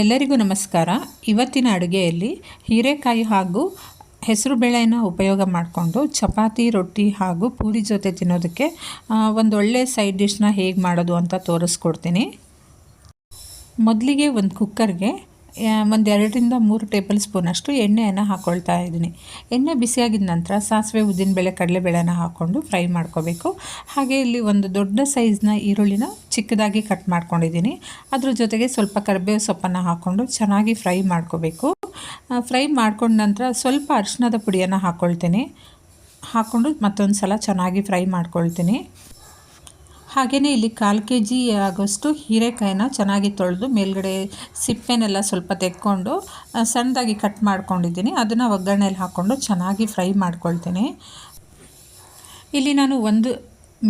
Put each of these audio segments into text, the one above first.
ಎಲ್ಲರಿಗೂ ನಮಸ್ಕಾರ. ಇವತ್ತಿನ ಅಡುಗೆಯಲ್ಲಿ ಹೀರೆಕಾಯಿ ಹಾಗೂ ಹೆಸರು ಬೇಳೆನ ಉಪಯೋಗ ಮಾಡಿಕೊಂಡು ಚಪಾತಿ, ರೊಟ್ಟಿ ಹಾಗೂ ಪೂರಿ ಜೊತೆ ತಿನ್ನೋದಕ್ಕೆ ಒಂದು ಒಳ್ಳೆ ಸೈಡ್ ಡಿಶ್ನ ಹೇಗೆ ಮಾಡೋದು ಅಂತ ತೋರಿಸ್ಕೊಡ್ತೀನಿ. ಮೊದಲಿಗೆ ಒಂದು ಕುಕ್ಕರ್ಗೆ ಒಂದು ಎರಡರಿಂದ ಮೂರು ಟೇಬಲ್ ಸ್ಪೂನಷ್ಟು ಎಣ್ಣೆಯನ್ನು ಹಾಕ್ಕೊಳ್ತಾ ಇದ್ದೀನಿ. ಎಣ್ಣೆ ಬಿಸಿಯಾಗಿದ ನಂತರ ಸಾಸಿವೆ ಉದ್ದಿನಬೇಳೆ ಕಡಲೆಬೇಳೆನ ಹಾಕ್ಕೊಂಡು ಫ್ರೈ ಮಾಡ್ಕೋಬೇಕು. ಹಾಗೆ ಇಲ್ಲಿ ಒಂದು ದೊಡ್ಡ ಸೈಜ್ನ ಈರುಳ್ಳಿನ ಚಿಕ್ಕದಾಗಿ ಕಟ್ ಮಾಡ್ಕೊಂಡಿದ್ದೀನಿ. ಅದ್ರ ಜೊತೆಗೆ ಸ್ವಲ್ಪ ಕರಿಬೇವು ಸೊಪ್ಪನ್ನು ಹಾಕ್ಕೊಂಡು ಚೆನ್ನಾಗಿ ಫ್ರೈ ಮಾಡ್ಕೋಬೇಕು. ಫ್ರೈ ಮಾಡ್ಕೊಂಡ ನಂತರ ಸ್ವಲ್ಪ ಅರಿಶಿಣದ ಪುಡಿಯನ್ನು ಹಾಕ್ಕೊಳ್ತೀನಿ ಹಾಕ್ಕೊಂಡು ಮತ್ತೊಂದು ಸಲ ಚೆನ್ನಾಗಿ ಫ್ರೈ ಮಾಡ್ಕೊಳ್ತೀನಿ. ಹಾಗೆಯೇ ಇಲ್ಲಿ ಕಾಲು ಕೆ ಜಿ ಆಗೋಷ್ಟು ಹೀರೆಕಾಯಿನ ಚೆನ್ನಾಗಿ ತೊಳೆದು ಮೇಲ್ಗಡೆ ಸಿಪ್ಪೆನೆಲ್ಲ ಸ್ವಲ್ಪ ತೆಕ್ಕೊಂಡು ಸಣ್ಣದಾಗಿ ಕಟ್ ಮಾಡ್ಕೊಂಡಿದ್ದೀನಿ. ಅದನ್ನು ಒಗ್ಗರಣೆಯಲ್ಲಿ ಹಾಕ್ಕೊಂಡು ಚೆನ್ನಾಗಿ ಫ್ರೈ ಮಾಡ್ಕೊಳ್ತೀನಿ. ಇಲ್ಲಿ ನಾನು ಒಂದು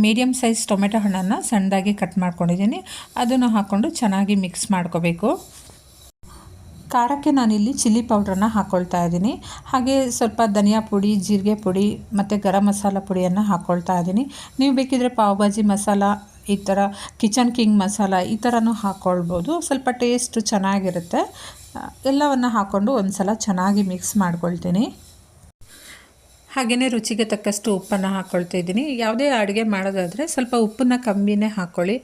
ಮೀಡಿಯಮ್ ಸೈಜ್ ಟೊಮೆಟೊ ಹಣ್ಣನ್ನು ಸಣ್ಣದಾಗಿ ಕಟ್ ಮಾಡ್ಕೊಂಡಿದ್ದೀನಿ. ಅದನ್ನು ಹಾಕ್ಕೊಂಡು ಚೆನ್ನಾಗಿ ಮಿಕ್ಸ್ ಮಾಡ್ಕೋಬೇಕು. ಖಾರಕ್ಕೆ ನಾನಿಲ್ಲಿ ಚಿಲ್ಲಿ ಪೌಡ್ರನ್ನ ಹಾಕ್ಕೊಳ್ತಾ ಇದ್ದೀನಿ. ಹಾಗೆ ಸ್ವಲ್ಪ ಧನಿಯಾ ಪುಡಿ, ಜೀರಿಗೆ ಪುಡಿ ಮತ್ತು ಗರಂ ಮಸಾಲ ಪುಡಿಯನ್ನು ಹಾಕ್ಕೊಳ್ತಾ ಇದ್ದೀನಿ. ನೀವು ಬೇಕಿದ್ದರೆ ಪಾವ್ ಭಾಜಿ ಮಸಾಲ, ಈ ಥರ ಕಿಚನ್ ಕಿಂಗ್ ಮಸಾಲ ಈ ಥರನೂ ಹಾಕ್ಕೊಳ್ಬೋದು ಸ್ವಲ್ಪ ಟೇಸ್ಟು ಚೆನ್ನಾಗಿರುತ್ತೆ. ಎಲ್ಲವನ್ನು ಹಾಕ್ಕೊಂಡು ಒಂದು ಸಲ ಚೆನ್ನಾಗಿ ಮಿಕ್ಸ್ ಮಾಡ್ಕೊಳ್ತೀನಿ. ಹಾಗೆಯೇ ರುಚಿಗೆ ತಕ್ಕಷ್ಟು ಉಪ್ಪನ್ನು ಹಾಕ್ಕೊಳ್ತಾ ಇದ್ದೀನಿ. ಯಾವುದೇ ಅಡುಗೆ ಮಾಡೋದಾದರೆ ಸ್ವಲ್ಪ ಉಪ್ಪನ್ನು ಕಮ್ಮಿನೇ ಹಾಕ್ಕೊಳ್ಳಿ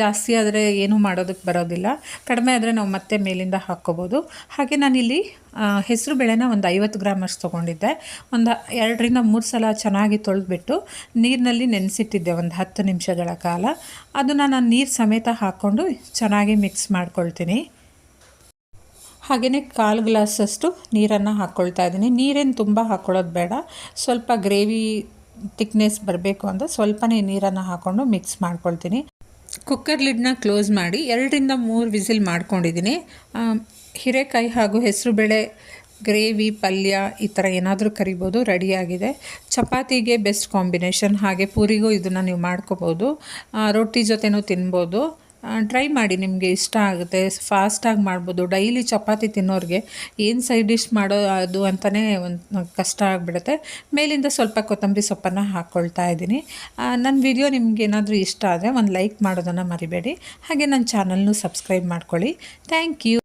ಜಾಸ್ತಿ ಆದರೆ ಏನೂ ಮಾಡೋದಕ್ಕೆ ಬರೋದಿಲ್ಲ. ಕಡಿಮೆ ಆದರೆ ನಾವು ಮತ್ತೆ ಮೇಲಿಂದ ಹಾಕ್ಕೋಬೋದು. ಹಾಗೆ ನಾನಿಲ್ಲಿ ಹೆಸರು ಬೇಳೆನ ಒಂದು ಐವತ್ತು ಗ್ರಾಮ್ ಅಷ್ಟು ತೊಗೊಂಡಿದ್ದೆ. ಒಂದು ಎರಡರಿಂದ ಮೂರು ಸಲ ಚೆನ್ನಾಗಿ ತೊಳೆದ್ಬಿಟ್ಟು ನೀರಿನಲ್ಲಿ ನೆನೆಸಿಟ್ಟಿದ್ದೆ ಒಂದು ಹತ್ತು ನಿಮಿಷಗಳ ಕಾಲ. ಅದನ್ನು ನಾನು ನೀರು ಸಮೇತ ಹಾಕ್ಕೊಂಡು ಚೆನ್ನಾಗಿ ಮಿಕ್ಸ್ ಮಾಡ್ಕೊಳ್ತೀನಿ. ಹಾಗೆಯೇ ಕಾಲು ಗ್ಲಾಸಷ್ಟು ನೀರನ್ನು ಹಾಕ್ಕೊಳ್ತಾ ಇದ್ದೀನಿ. ನೀರೇನು ತುಂಬ ಹಾಕ್ಕೊಳ್ಳೋದು ಬೇಡ. ಸ್ವಲ್ಪ ಗ್ರೇವಿ ತಿಕ್ನೆಸ್ ಬರಬೇಕು ಅಂತ ಸ್ವಲ್ಪನೇ ನೀರನ್ನು ಹಾಕ್ಕೊಂಡು ಮಿಕ್ಸ್ ಮಾಡ್ಕೊಳ್ತೀನಿ. ಕುಕ್ಕರ್ ಲಿಡ್ನ ಕ್ಲೋಸ್ ಮಾಡಿ ಎರಡರಿಂದ ಮೂರು ವಿಸಿಲ್ ಮಾಡ್ಕೊಂಡಿದ್ದೀನಿ. ಹಿರೇಕಾಯಿ ಹಾಗೂ ಹಾಗೂ ಹೆಸರುಬೇಳೆ ಗ್ರೇವಿ, ಪಲ್ಯ ಈ ಥರ ಏನಾದರೂ ಕರಿಬೋದು ರೆಡಿಯಾಗಿದೆ ಚಪಾತಿಗೆ ಬೆಸ್ಟ್ ಕಾಂಬಿನೇಷನ್. ಹಾಗೆ ಪೂರಿಗೂ ಇದನ್ನು ನೀವು ಮಾಡ್ಕೋಬೋದು. ರೊಟ್ಟಿ ಜೊತೆನೂ ತಿನ್ಬೋದು. ಟ್ರೈ ಮಾಡಿ ನಿಮಗೆ ಇಷ್ಟ ಆಗುತ್ತೆ. ಫಾಸ್ಟಾಗಿ ಮಾಡ್ಬೋದು. ಡೈಲಿ ಚಪಾತಿ ತಿನ್ನೋರಿಗೆ ಏನು ಸೈಡ್ ಡಿಶ್ ಮಾಡೋ ಅದು ಅಂತಲೇ ಒಂದು ಕಷ್ಟ ಆಗಿಬಿಡುತ್ತೆ. ಮೇಲಿಂದ ಸ್ವಲ್ಪ ಕೊತ್ತಂಬರಿ ಸೊಪ್ಪನ್ನು ಹಾಕ್ಕೊಳ್ತಾ ಇದ್ದೀನಿ. ನನ್ನ ವಿಡಿಯೋ ನಿಮ್ಗೆ ಏನಾದರೂ ಇಷ್ಟ ಆದರೆ ಒಂದು ಲೈಕ್ ಮಾಡೋದನ್ನು ಮರಿಬೇಡಿ. ಹಾಗೆ ನನ್ನ ಚಾನಲ್ನು ಸಬ್ಸ್ಕ್ರೈಬ್ ಮಾಡ್ಕೊಳ್ಳಿ. Thank you